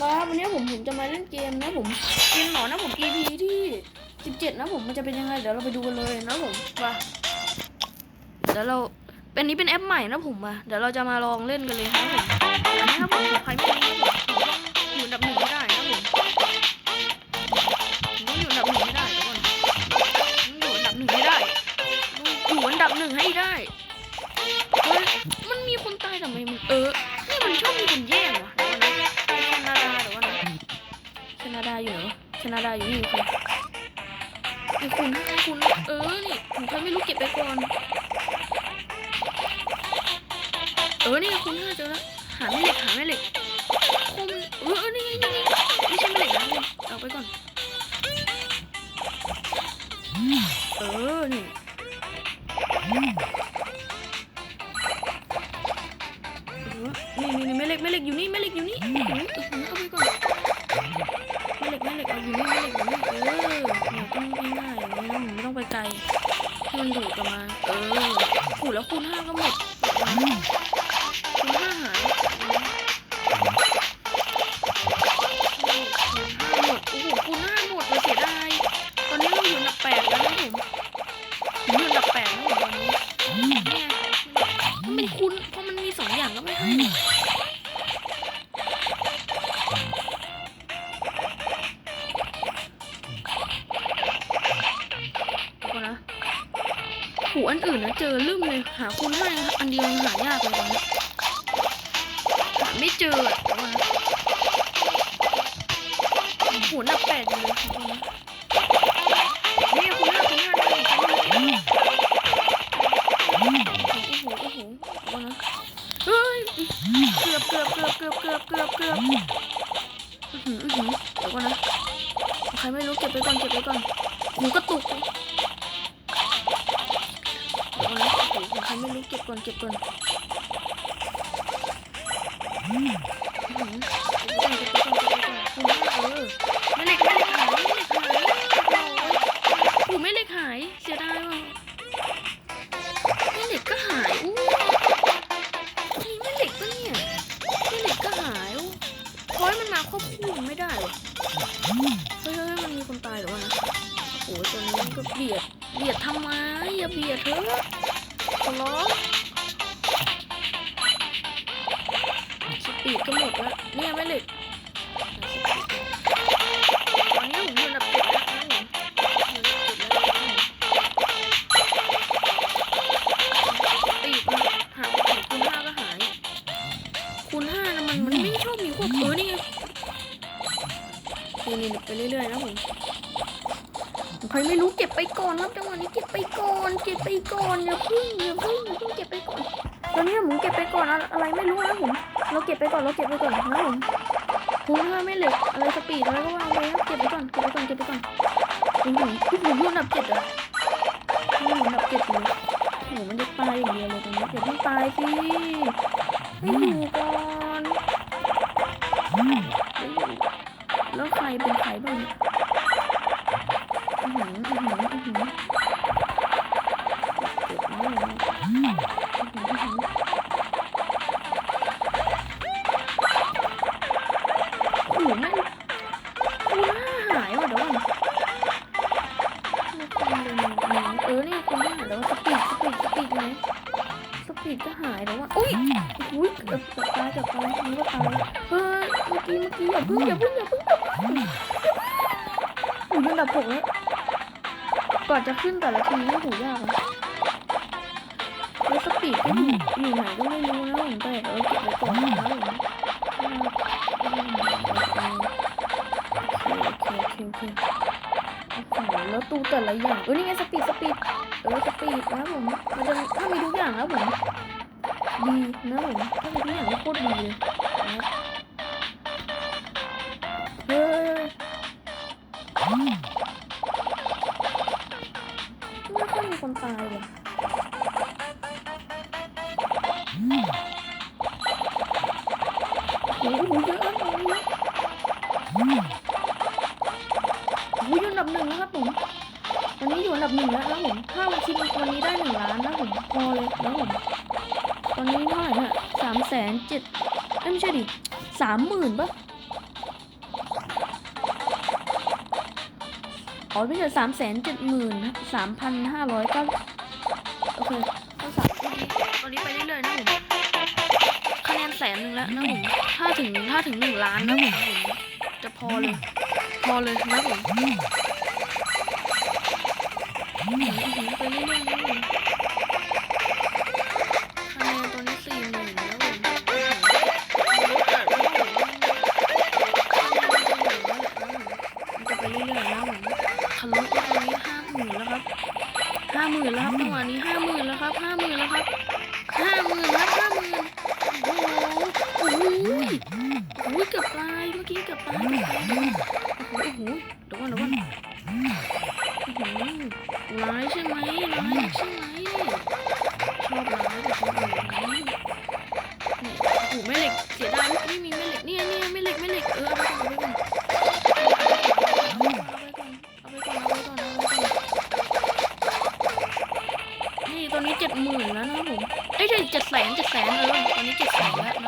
ครับวันนี้ผมผมจะมาเล่นเกมนะผมเกมหนอนนะผม EP ที่ 17 นะผมมันจะเป็นยังไงเดี๋ยวเราไปดูกันเลยนะผมมาเดี๋ยวเราเป็นนี้เป็นแอปใหม่นะผมมาเดี๋ยวเราจะมาลองเล่นกันเลยนะผมอันนี้ถ้าผมใครไม่รู้นะผมต้องอยู่อันดับหนึ่งให้ได้นะผมต้องอยู่อันดับหนึ่งให้ได้เดี๋ยวก่อนอยู่อันดับหนึ่งให้ได้องอยู่อันดับหนึ่งให้ได้เฮ้ยมันมีคนตายทำไมมันเออนี่มันชอบมีคนแย่งวะเดี๋ยวก่อะ นาดาอนะดาอยู่ไหนวะแคนาดาอยู่นี่โอเคไอ้คุณไอ้คุณเออนี่ผมทำไม่รู้เก็บไปก่อน เออนี่คุณน่าเจอแล้วหาไม่เหล็กหาไม่เหล็กคมเออนี่นี่นี่ไม่ใช่ไม่เหล็กนะเอาไปก่อน หูอันอื่นนะเจอลืมเลยหาคูณห้าอันเดียวหายากเลยตอนนี้หาไม่เจออะเดี๋ยวก่อนนะหูอันดับแปดอยู่เลยเดี๋ยวก่อนนะนี่คูณห้าคูณห้าได้อีกคูณห้าโอ้โหโอ้โหเดี๋ยวก่อนนะเฮ้ยเกือบเกือบเกือบเกือบเกือบเกือบเกือบอื้อหืออื้อหือเดี๋ยวก่อนนะใครไม่รู้เก็บไปก่อนเก็บไปก่อนหูกระตุก อนเก็บก่อน มันไม่ชอบมีพวกเออนี่ไงนี่ไปเรื่อยๆนะผมใครไม่รู้เก็บไปก่อนครับจังหวะนี้เก็บไปก่อนเก็บไปก่อนอย่าพึ่งอย่าพึ่งอย่าพึ่งเก็บไปก่อนตอนนี้ผมเก็บไปก่อนอะไรไม่รู้นะผมเราเก็บไปก่อนเราเก็บไปก่อนนะผมคุณถ้าไม่เหล็กอะไรสปีดอะไรก็วางไปนะเก็บไปก่อนเก็บไปก่อนเก็บไปก่อนโอ้โหโอ้โหอยู่นดับเจ็ดเหรออยู่อันดับเจ็ดเลยโอ้โหมันจะตายอย่างเดียวเลยตรงนี้เดี๋ยวต้องตายสิให้อยู่ก่อน แล้วใครเป็นใครบ้างเนี่ย จะขึ้นแต่ละทีนี่หูยากอะแล้วสปีดก็อยู่อยู่ไหนก็ไม่รู้นะผมแต่เออเก็บไว้ก่อนนะผมโอเคโอเคโอเคโอเคโอ้โหแล้วตู้แต่ละอย่างเออนี่ไงสปีดสปีดเออสปีดนะผมมันจะถ้ามีทุกอย่างนะผมดีนะผมถ้ามีทุกอย่างนี่โคตรดีเลยนะ ตายเลยโอ้โหเยอะมากเลยโอ้โหอยู่อันดับหนึ่งนะครับผมวันนี้อยู่อันดับหนึ่งแล้วนะผมถ้าวันชิงวันนี้ได้หนึ่งล้านนะผมพอเลยนะผมตอนนี้เท่าไหร่เนี่ยสามแสนเจ็ดไม่ใช่ดิสามหมื่นปะ อ๋อไม่เจอสามแสนเจ็ดหมื่นสามพันห้าร้อยเก้าโอเคก็สามตอนนี้ไปเรื่อยๆนะผมคะแนนแสนหนึ่งแล้วนะผมถ้าถึงถ้าถึงหนึ่งล้านนะผมจะพอเลย พอเลยนะผมอื้อหือไปเรื่อยๆนะผม ล็กเสียดายไม่มีแม่เหล็กเนี่ยเนี่ยแม่เหล็กแม่เหล็กเออเอาไปก่อนเอาไปก่อนเอาไปก่อนเอาไปก่อนเอาไปก่อนนี่ตอนนี้เจ็ดหมื่นแล้วนะผมเอ้ยใช่เจ็ดแสนเจ็ดแสนเออตอนนี้เจ็ดแสนแล้วนะ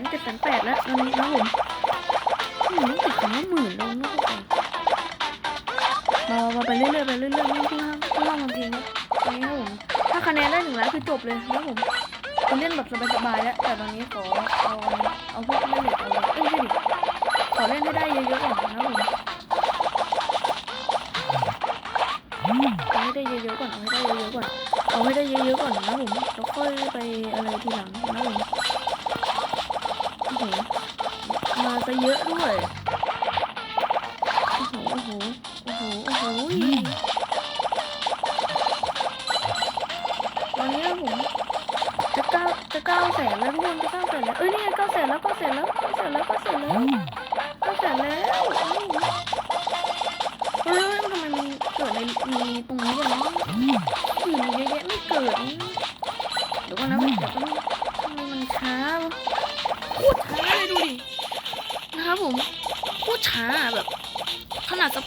นเจ็ดแสนแปดแล้วตอนนี้นะผมอืมติดคำว่าหมื่นแล้วนะทุกคนมมาไปเรื่อยๆไปเรื่อยๆไม่ที่ห้ามที่ห้ามมันเพียงนะตอนนี้ผมถ้าคะแนนได้หนึ่งแล้านคือจบเลยนะผมจะเล่นแบบสบายๆแล้ว แต่ตอนนี้ขอเอาเอาพวกแม่เหล็กเอาเอ้ยไม่ใช่ดิขอเล่นให้ได้เยอะๆก่อนนะผมเอาให้ได้เยอะๆก่อนเอาให้ได้เยอะๆก่อนเอาให้ได้เยอะๆก่อนนะผมแล้วค่อยไปอะไรทีหลังนะผมโอ้โห มาซะเยอะด้วย โอ้โห โอ้โห โอ้โห โอ้โห ตอนนี้ผมจะเก้าจะเก้าแสนแล้วทุกคนจะเก้าแสนแล้ว เอ้ยนี่ไงเก้าแสนแล้วเก้าแสนแล้วเก้าแสนแล้วเก้าแสนแล้ว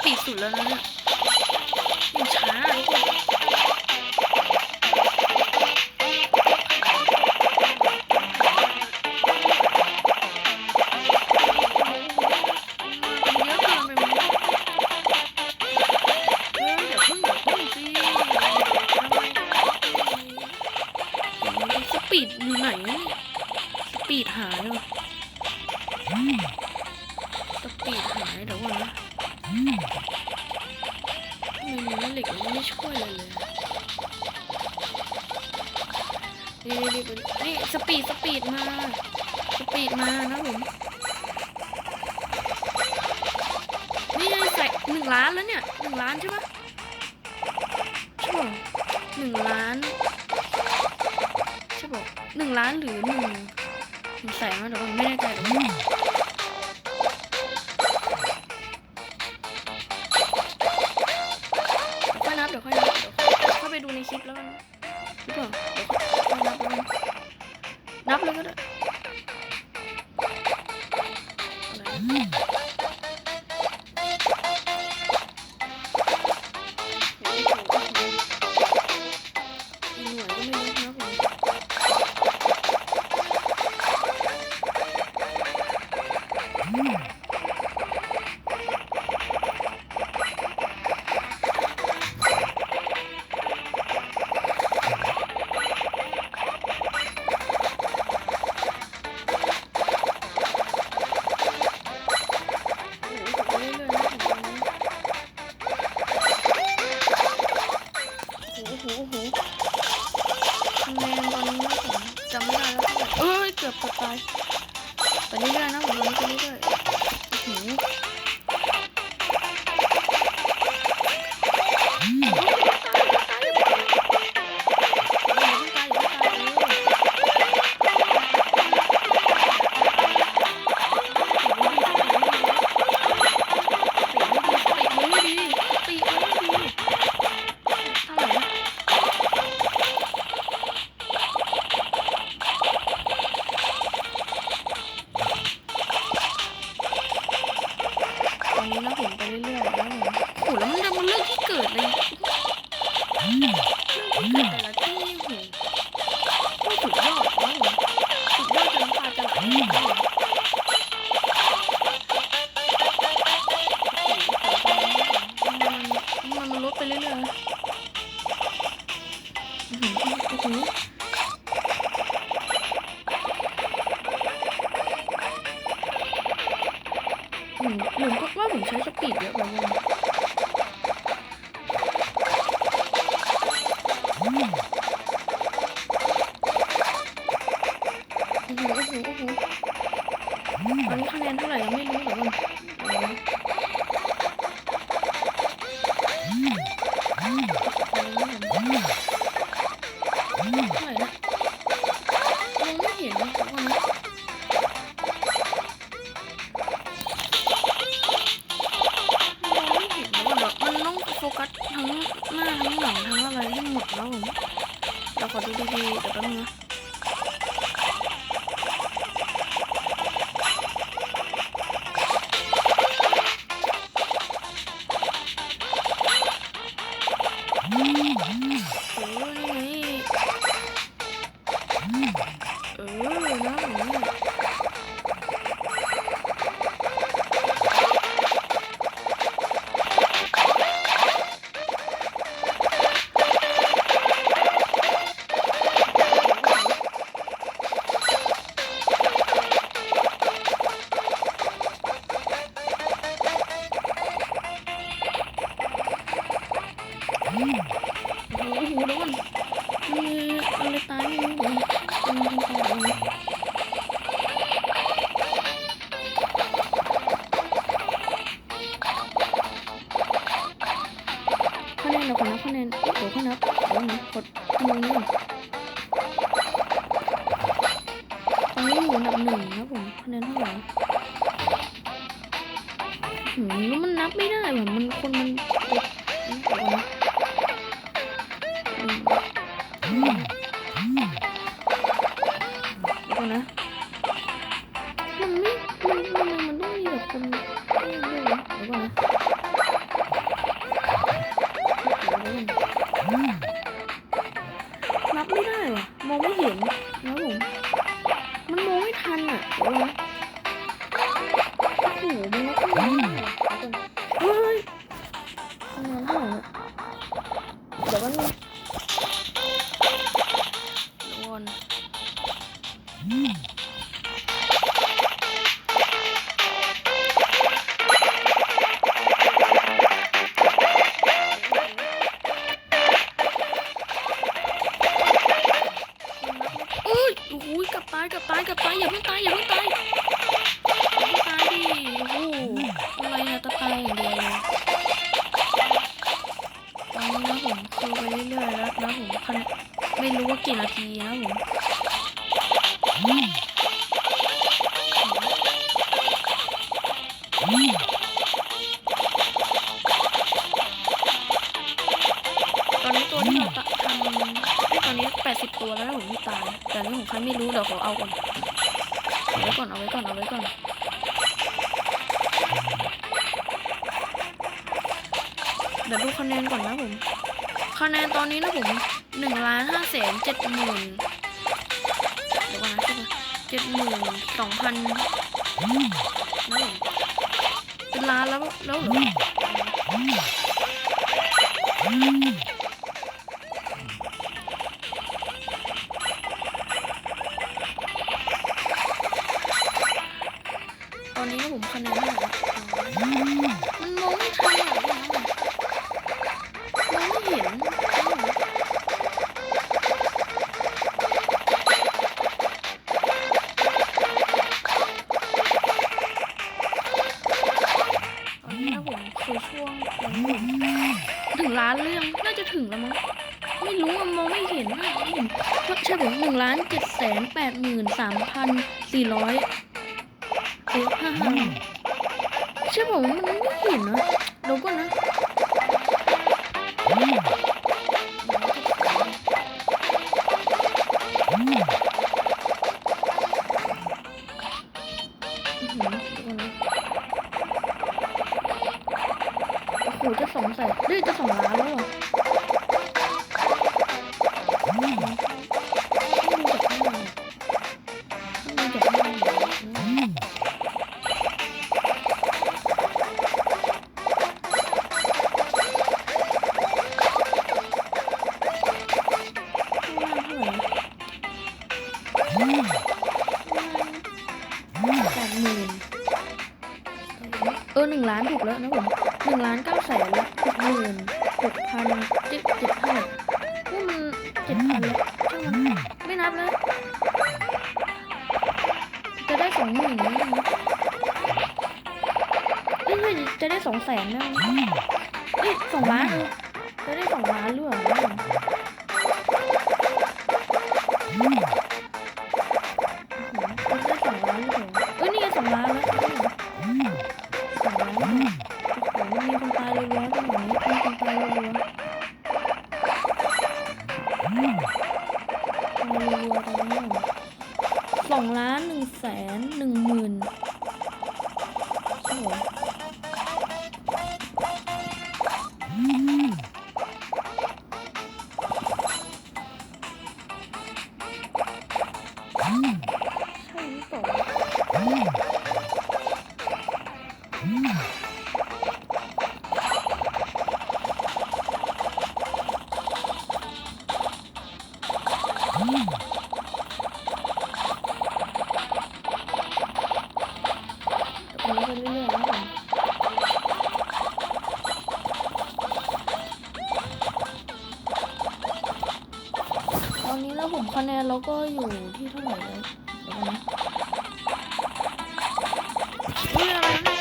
ปีดสุดแล้วนะเนี่ยยังช้าทุกคนเยอะเกินไปไหมเอออย่าเพิ่งอย่าเพิ่งสิสปีดอยู่ไหน สปีดหายเหรานหรือหนึ่งหนึ่งแสนวะเดี๋ยวก่อนไม่แน่ใจเดี๋ยวก่อนค่อยนับเดี๋ยวค่อยนับเดี๋ยวเข้าไปดูในคลิปแล้วกันหรือเปล่าเดี๋ยวนับแล้วกันนับเลยก็ได้ กือบจะตายไปเรื่อยๆนะผมลงไปเรื่อยๆ culo, mira. ับไม่ได้เหมือนมันคนมันเด็ ดี๋ยวดูคะแนนก่อนนะผม คะแนนตอนนี้นะผมหนึ่งล้านห้าแสนเจ็ดหมื่นเดี๋ยวก่อนะเจ็ดหมื่นสองพันนะผเป็นล้านแล้วแล้วเหรอ คืช่วงถึงล้านเรื่องน่าจะถึงแล้วมั้งไม่รู้มองไม่เห็นไม่เห็นใช่ผมหนึ่งล้านเจ็ดแสนแปดหมื่นสามพันสี่ร้อยโอ้ห้าห้าใช่ผมมันไม่เห็นนะเดูก่อนนะ ล้านถูกแล้วนะผมหนึ่งล้านเก้าแสนละหกหมื่นหกพันเจ็ดเจ็ดห้าพวกมันเจ็ดพันแล้วช่างมันไม่นับแล้วจะได้สองหมื่นนะเอ้ยจะได้สองแสนนะเอ้ยสองล้าน โอ้โหมันมีคนตายเลยร้อยตรงไหนมีคนตายเลยร้อยตายเลยรัวนสองล้านหนึ่งแสนหนึ่งหมื่น คะแนนเราก็อยู่ที่เท่าไหร่แล้วเดี๋ยวนะอุ๊ยอะไรนะ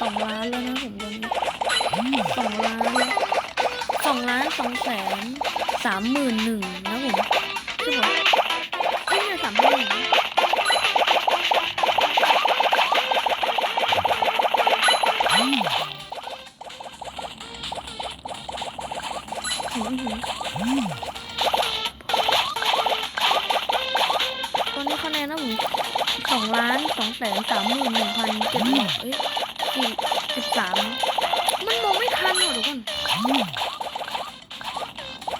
สองล้านแล้วนะผมตอนนี้สองล้านสองล้านสองแสนสามหมื่นหนึ่ง อะแนนนะผมสองล้านสองแสนสามหมื่นหนึ่งพันเจ็ดร้อยเอ้ยสี่สิบสามมันมองไม่ทันหรอทุกคน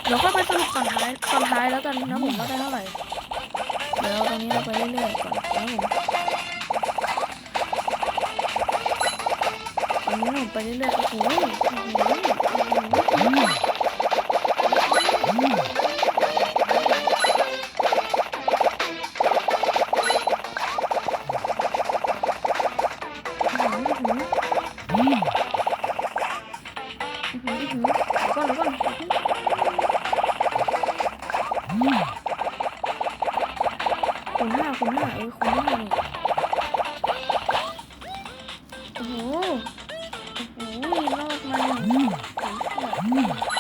เดี๋ยวก็ไปสรุปตอนท้ายตอนท้ายแล้วกันนะผมว่าได้เท่าไหร่เดี๋ยวตรงนี้เราไปเรื่อยๆก่อนนะผมตอนนี้ผมไปเรื่อยๆโอ้โห คูณห้าคูณห้าเออคูณห้านี่โอ้โห โอ้โหรอดมาอย่างสวย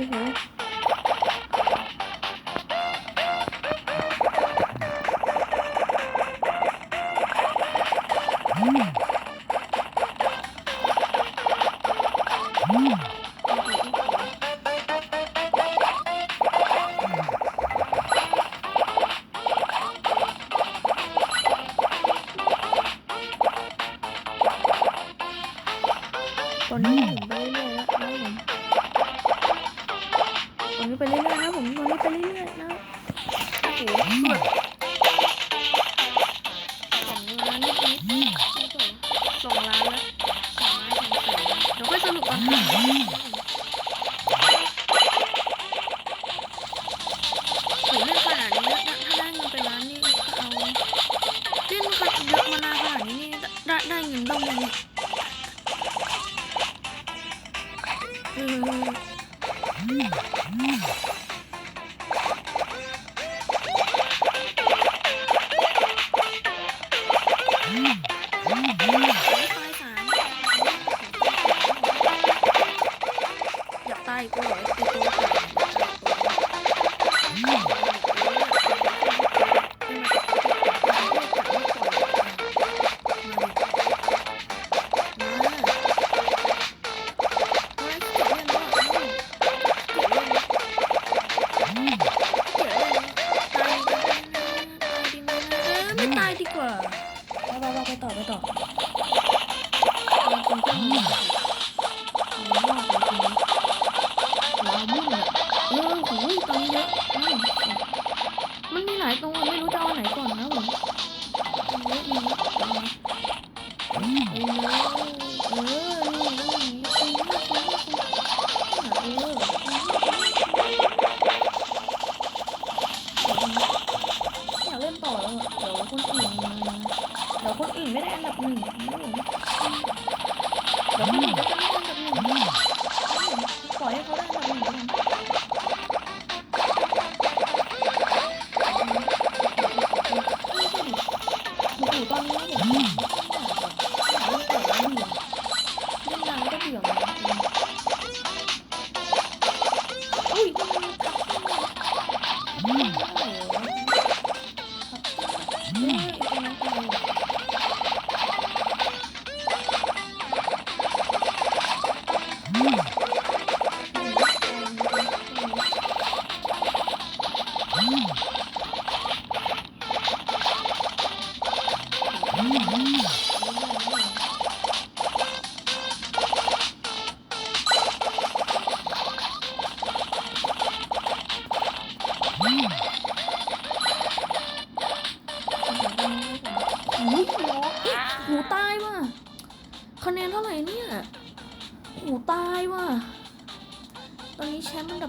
ๆโ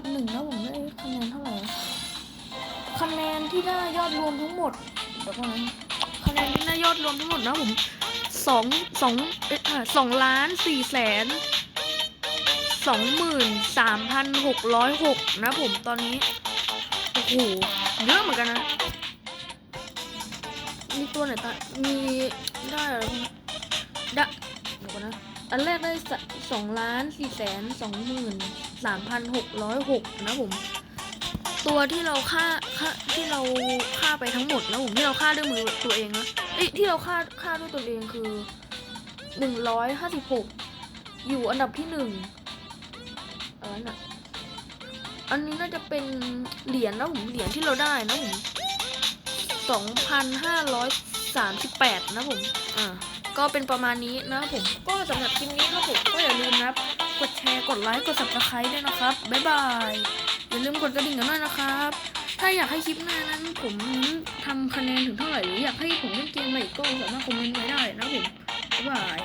บหนึ่งแล้วผมได้คะแนนเท่าไหร่คะแนนที่ได้ยอดรวมทั้งหมดเดี๋ยวก่อนคะแนนที่ได้ยอดรวมทั้งหมดนะผมสองสองเอ๊ะอะสองล้านสี่แสนสองหมื่นสามพันหกร้อยหกนะผมตอนนี้โอ้โหเยอะเหมือนกันนะ มีตัวไหนตามีได้อะไรบ้างได้เดี๋ยวก่อนนะ อันแรกได้ สองล้านสี่แสนสองหมื่นสามพันหกร้อยหกนะผม ตัวที่เราฆ่าฆ่าที่เราฆ่าไปทั้งหมดนะผมที่เราฆ่าด้วยมือตัวเองนะเอ้ยที่เราฆ่าฆ่าด้วยตัวเองคือหนึ่งร้อยห้าสิบหกอยู่อันดับที่หนึ่งอะไรน่ะอันนี้น่าจะเป็นเหรียญนะผมเหรียญที่เราได้นะผม2,538นะผมอ่า ก็เป็นประมาณนี้นะผมก็สำหรับคลิปนี้นะผมก็อย่าลืมนะครับ กดแชร์กดไลค์กด subscribe ด้วยนะครับ บ๊ายบาย อย่าลืมกดกระดิ่งกันด้วยนะครับ ถ้าอยากให้คลิปหน้านั้นผมทำคะแนนถึงเท่าไหร่หรืออยากให้ผมเล่นเกมใหม่ก็สามารถคอมเมนต์ไว้ได้นะผมบ๊ายบาย